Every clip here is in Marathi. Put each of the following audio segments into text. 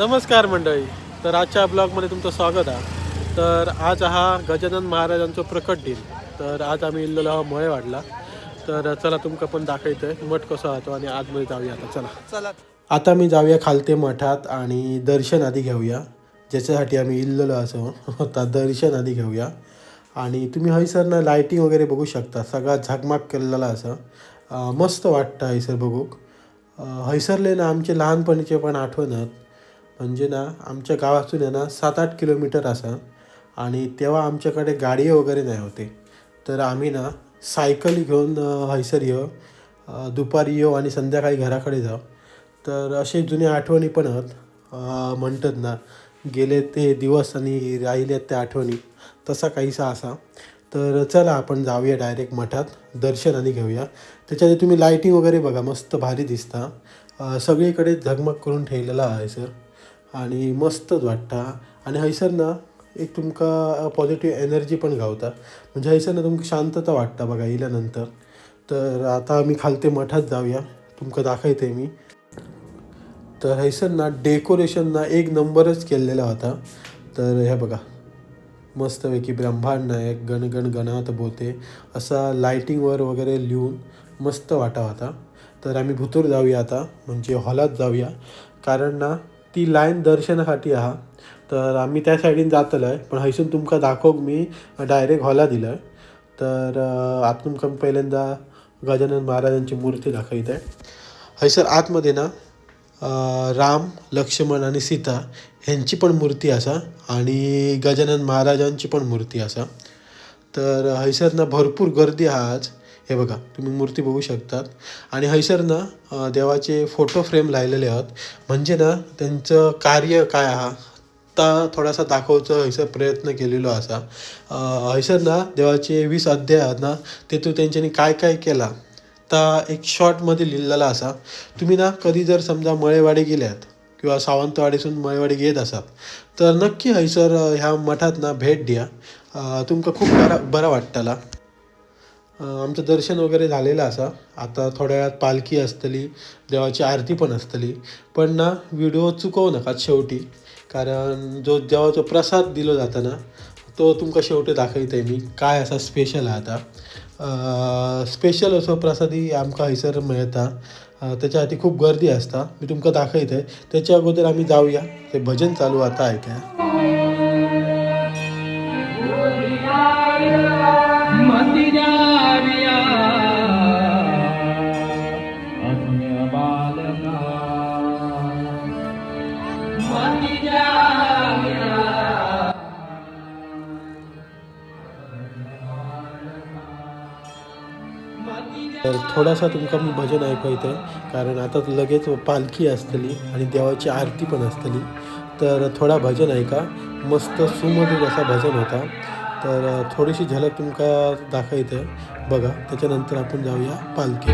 नमस्कार मंडळी. तर आजच्या ब्लॉगमध्ये तुमचं स्वागत आहे. तर आज हा गजानन महाराजांचा प्रकट दिन. तर आज आम्ही इल्लेलो आहो मळे वाढला तर चला तुमका पण दाखवतोय. मठ कसं होतो आणि आतमध्ये जाऊया आता. चला. चला. आता मी जाऊया खालते मठात आणि दर्शन आधी घेऊया. ज्याच्यासाठी आम्ही इल्लेलो असो आता दर्शन आधी घेऊया. आणि तुम्ही हयसर ना लायटिंग वगैरे बघू शकता. सगळा झगमाग केलेला असं. मस्त वाटतं हयसर बघूक. हयसरले ना आमचे लहानपणीचे पण आठवणत म्हणजे ना आमच्या गावातून आहे ना सात आठ किलोमीटर असा आणि तेव्हा आमच्याकडे गाडी वगैरे नाही होते. तर आम्ही ना सायकल घेऊन हैसर येऊ दुपारी येऊ आणि संध्याकाळी घराकडे जाऊ. तर असे जुने आठवणी पण आहेत. म्हणतात ना गेले ते दिवस आणि राहिल्यात त्या आठवणी. तसा काहीसा असा. तर चला आपण जाऊया डायरेक्ट मठात. दर्शन आणि घेऊया. त्याच्यात तुम्ही लाईटिंग वगैरे बघा. मस्त भारी दिसता. सगळीकडे झगमग करून ठेवलेला आहे सर आणि मस्तच वाटता. आणि हयसर ना एक तुमका पॉझिटिव्ह एनर्जी पण गावता. म्हणजे हयसर ना तुमका शांतता वाटता बघा इल्यानंतर. तर आता आम्ही खालते मठात जाऊया. तुमका दाखयते मी. तर हयसर ना डेकोरेशन ना एक नंबरच केलेला होता. तर हे बघा. मस्तपैकी ब्रह्मांड नायक गण गण गणात बोते. असा लायटिंगवर वगैरे लिहून मस्त वाटा होता. तर आम्ही भुतूर जाऊया आता. म्हणजे हॉलात जाऊया. कारण ना ती लाईन दर्शनासाठी आहा. तर आम्ही त्या सायडीन जातलो आहे पण हयसून तुमकां दाखोवंक मी डायरेक्ट हॉला दिलं तर आतां तुमकां पयल्यांदा पहिल्यांदा गजानन महाराजांची मूर्ती दाखवत आहे हयसर आतमध्ये ना राम लक्ष्मण आणि सीता ह्यांची पण मूर्ती असा आणि गजानन महाराजांची पण मूर्ती असा. तर हयसर ना भरपूर गर्दी आहा आज. हे बघा तुम्ही मूर्ती बघू शकतात. आणि हयसर ना देवाचे फोटो फ्रेम लायलेले आहेत. म्हणजे ना त्यांचं कार्य काय हा ता थोडासा दाखवचं हयसर प्रयत्न केलेलो असा. हैसर हयसर ना देवाचे वीस अध्याय आहेत ना तेतून त्यांच्यानी काय काय केला? ता एक शॉर्टमध्ये लिहिलेला असा. तुम्ही ना कधी जर समजा मळेवाडी गेल्यात किंवा सावंतवाडीसून मळेवाडी येत असात तर नक्की हयसर ह्या मठात ना भेट द्या. तुमकां तुमका खूप बरा बरा वाटतला. आमचं दर्शन वगैरे झालेलं असा. आता थोड्या वेळात पालखी असतली देवाची आरती पण असतली. पण ना व्हिडिओ चुकवू नका शेवटी. कारण जो देवाचो प्रसाद दिलो जाता ना तो तुमका शेवटी दाखयताय मी. काय असा स्पेशल आता. स्पेशल असो प्रसादी आमकां हयसर मेळता. तेच्या खातीर खूप गर्दी असता. मी तुमका दाखवत त्याच्या अगोदर आम्ही जाऊया. ते भजन चालू आता ऐका तर थोडासा तुमका मी भजन ऐकवत आहे कारण आता लगेच पालखी असतली आणि देवाची आरती पण असतली. तर थोडा भजन ऐका. मस्त सुमधूर असा भजन होता. तर थोडीशी झलक तुमका दाखवते. बघा त्याच्यानंतर आपण जाऊया पालखी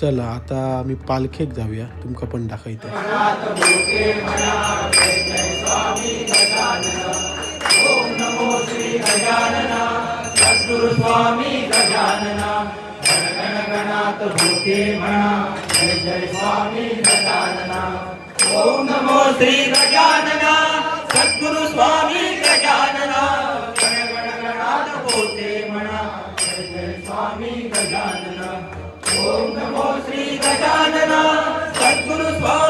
चला आता आम्ही पालखेक जाऊया. तुमका पण दाखवते. ओम नमो श्री गजानना सद्गुरु स्वामी गजानना गण गण गणात बोलते म्हणा जय जय स्वामी गजानना. ओम नमो श्री गजानना सद्गुरु स्वामी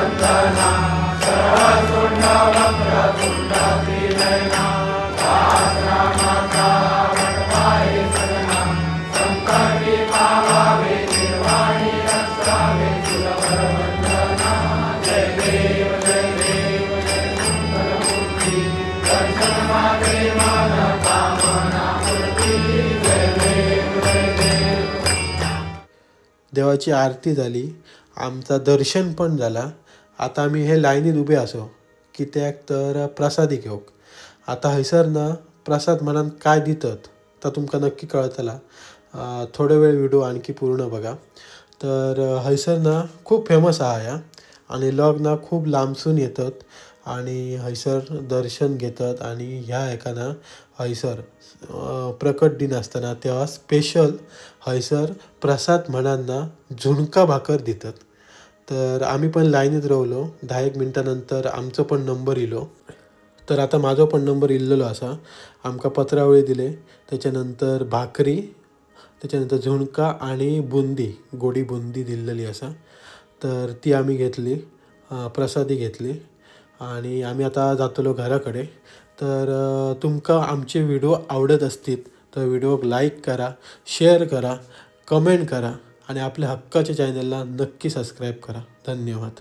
देवाची आरती झाली आमचा दर्शन पण झाला. आता आम्ही हे लायनीत उभे असो कित्याक तर प्रसादी घेवंक आता हयसर ना प्रसाद म्हणान काय दितात तर तुमकां नक्की कळतला. थोडो थोडे वेळ व्हिडिओ आणखी पूर्ण बघा. तर हयसर ना खूप फेमस आहा ह्या आणि लोक खूप लांबसून येतात आणि हयसर दर्शन घेतात आणि ह्या हेका ना हयसर प्रकट दिन असताना तेव्हा स्पेशल हयसर प्रसाद म्हणांना झुणका भाकर दितात. तर आम्ही पण लायनीत रावलो. धा एक मिनटां नंतर आमचो पण नंबर इलो. तर आता माझो पण नंबर इल्लेलो असा. आमकां पत्रावळी दिले. त्याच्यानंतर भाकरी त्याच्यानंतर झुणका आणि बुंदी गोडी बुंदी दिलेली असा. तर ती आम्ही घेतली प्रसादी घेतली. आणि आम्ही आता जातलो घराकडे. तर तुमकां आमचे व्हिडिओ आवडत असतील तर व्हिडिओक लाईक करा शेअर करा कमेंट करा आणि आपल्या हक्काच्या चॅनलला नक्की सबस्क्राईब करा. धन्यवाद.